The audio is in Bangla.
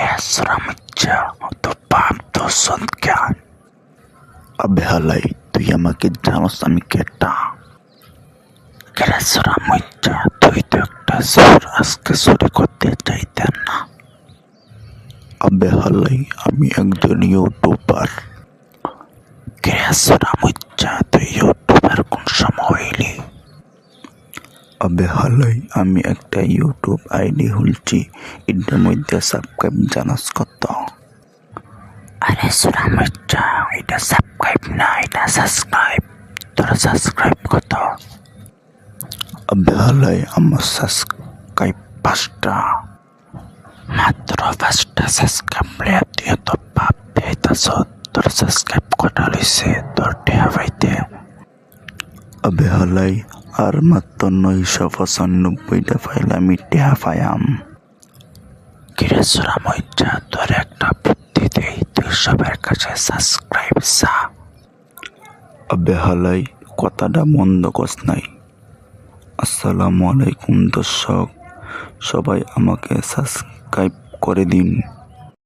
Kesra মিচ্ছা তো পাপ তো সৎজ্ঞান আবে হালাই তুই আমাকে জানোস আমি কেটা কেসরা মিচ্ছা তুই তো একটা সুর আজকে চুরি করতে চাইতেন না আবে হালাই আমি একজন ইউটিউবার কেসরা মিচ্ছা তুই ইউটিউবার কোন সময় হইলি আবে হালাই আমি একটা ইউটিউব আইডি খুলছি। এটার মধ্যে সাবস্ক্রাইব জানাস কত? আরে সোনা এটা সাবস্ক্রাইব না এটা সাবস্ক্রাইব তোর সাবস্ক্রাইব কত? আবে হালাই আমার সাবস্ক্রাইব পাঁচটা। মাত্র পাঁচটা সাবস্ক্রাইব রেট দিয়ে তো পাপ দিতেছ তোর সাবস্ক্রাইব কটা লইছে? তোর টেহা পাইতে। আবে হালাই আর মাত্র নয়শো পঁচানব্বইটা ফাইল আমি টেহা পাইয়াম। কিরে সুরা মজ্জা তোর একটা বুদ্ধি দেই তুই সবার কাছে সাবস্ক্রাইব চা। আবে হালাই কথাটা মন্দ কস নাই। আসসালামু আলাইকুম দর্শক সবাই আমাকে সাবস্ক্রাইব করে দিন।